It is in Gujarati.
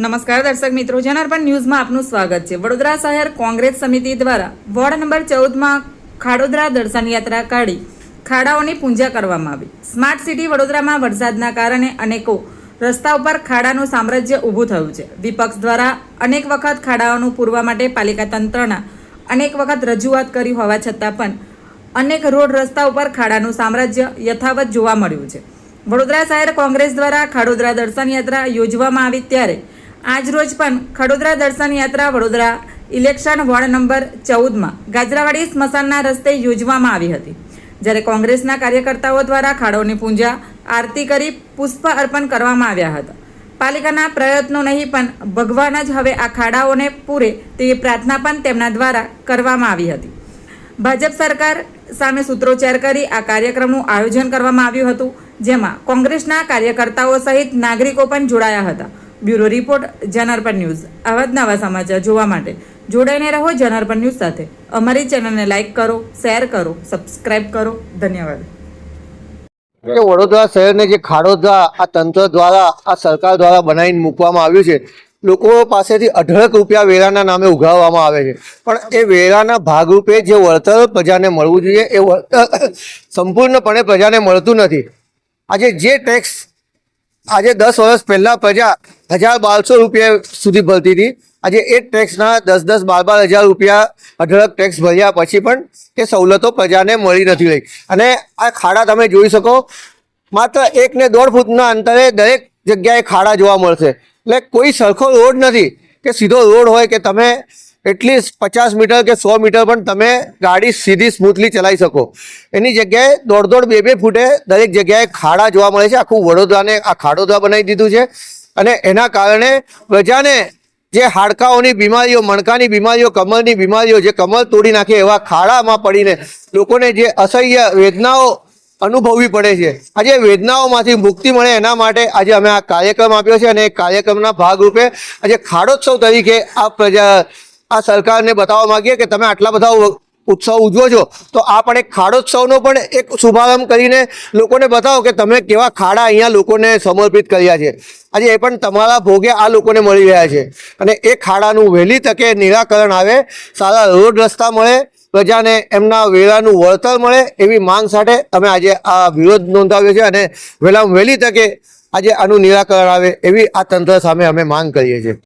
નમસ્કાર દર્શક મિત્રો, જનાર્પણ ન્યૂઝમાં આપનું સ્વાગત છે. વડોદરા શહેર કોંગ્રેસ સમિતિ દ્વારા વોર્ડ નંબર ચૌદમાં ખાડોદરા દર્શન યાત્રા કાઢી ખાડાઓની પૂજા કરવામાં આવી. સ્માર્ટ સિટી વડોદરામાં વરસાદના કારણે અનેકો રસ્તા ઉપર ખાડાનું સામ્રાજ્ય ઊભું થયું છે. વિપક્ષ દ્વારા અનેક વખત ખાડાઓનું પૂરવા માટે પાલિકા તંત્રના અનેક વખત રજૂઆત કરી હોવા છતાં પણ અનેક રોડ રસ્તા ઉપર ખાડાનું સામ્રાજ્ય યથાવત જોવા મળ્યું છે. વડોદરા શહેર કોંગ્રેસ દ્વારા ખાડોદરા દર્શન યાત્રા યોજવામાં આવી ત્યારે આજરોજ પણ ખડોદરા દર્શન યાત્રા વડોદરા ઇલેક્શન વોર્ડ નંબર ચૌદમાં ગાજરાવાડી સ્મશાનના રસ્તે યોજવામાં આવી હતી. જ્યારે કોંગ્રેસના કાર્યકર્તાઓ દ્વારા ખાડોની પૂજા આરતી કરી પુષ્પ અર્પણ કરવામાં આવ્યા હતા. પાલિકાના પ્રયત્નો નહીં, પણ ભગવાન જ હવે આ ખાડાઓને પૂરે તેવી પ્રાર્થના પણ તેમના દ્વારા કરવામાં આવી હતી. ભાજપ સરકાર સામે સૂત્રોચ્ચાર કરી આ કાર્યક્રમનું આયોજન કરવામાં આવ્યું હતું, જેમાં કોંગ્રેસના કાર્યકર્તાઓ સહિત નાગરિકો પણ જોડાયા હતા. Bureau report, Janarpan news. આવા જ નવા સમાચાર જોવા માટે જોડાઈને રહો જનાર્પણ ન્યૂઝ સાથે. અમારી ચેનલને લાઇક કરો, શેર કરો, સબસ્ક્રાઇબ કરો. ધન્યવાદ. વડોદરા શહેરને જે ખાડોદરા આ તંત્ર દ્વારા, આ સરકાર દ્વારા બનાવીને મૂકવામાં આવ્યું છે, લોકો પાસેથી અઢળક રૂપિયા વેરાના નામે ઉઘાવવામાં આવે છે. પણ એ વેરાના ભાગરૂપે જે વળતર પ્રજાને મળવું જોઈએ, એ વળતર સંપૂર્ણપણે પ્રજાને મળતું નથી. આજે જે ટેક્સ આજે દસ વર્ષ પહેલાં પ્રજા હજાર બારસો રૂપિયા સુધી ભરતી હતી. આજે એ ટેક્સના દસ દસ બાર બાર હજાર રૂપિયા અઢળક ટેક્સ ભર્યા પછી પણ એ સવલતો પ્રજાને મળી નથી રહી. અને આ ખાડા તમે જોઈ શકો, માત્ર એક ને દોઢ ફૂટના અંતરે દરેક જગ્યાએ ખાડા જોવા મળશે. એટલે કોઈ સરખો રોડ નથી કે સીધો રોડ હોય કે તમે એટલીસ્ટ પચાસ મીટર કે સો મીટર પણ તમે ગાડી સીધી સ્મૂથલી ચલાવી શકો. એની જગ્યાએ દોઢ દોઢ બે બે ફૂટે દરેક જગ્યાએ ખાડા જોવા મળે છે. આખું વડોદરાને આ ખાડોદરા બનાવી દીધું છે. અને એના કારણે પ્રજાને જે હાડકાઓની બીમારીઓ, મણકાની બીમારીઓ કમરની બીમારીઓ, જે કમર તોડી નાખે એવા ખાડામાં પડીને લોકોને જે અસહ્ય વેદનાઓ અનુભવવી પડે છે. આજે વેદનાઓમાંથી મુક્તિ મળે એના માટે આજે અમે આ કાર્યક્રમ આપ્યો છે અને એ કાર્યક્રમના ભાગરૂપે આજે ખાડોત્સવ તરીકે આ પ્રજા, આ સરકારને બતાવવા માંગીએ કે તમે આટલા બધા ઉત્સવ ઉજવો છો, તો આ પણ એક ખાડોત્સવનો પણ એક શુભારંભ કરીને લોકોને બતાવો કે તમે કેવા ખાડા અહીંયા લોકોને સમર્પિત કર્યા છે. આજે એ પણ તમારા ભોગે આ લોકોને મળી રહ્યા છે. અને એ ખાડાનું વહેલી તકે નિરાકરણ આવે, સારા રોડ રસ્તા મળે, પ્રજાને એમના વેરાનું વળતર મળે એવી માંગ સાથે અમે આજે આ વિરોધ નોંધાવ્યો છે અને વહેલામાં વહેલી તકે આજે આનું નિરાકરણ આવે એવી આ તંત્ર સામે અમે માંગ કરીએ છીએ.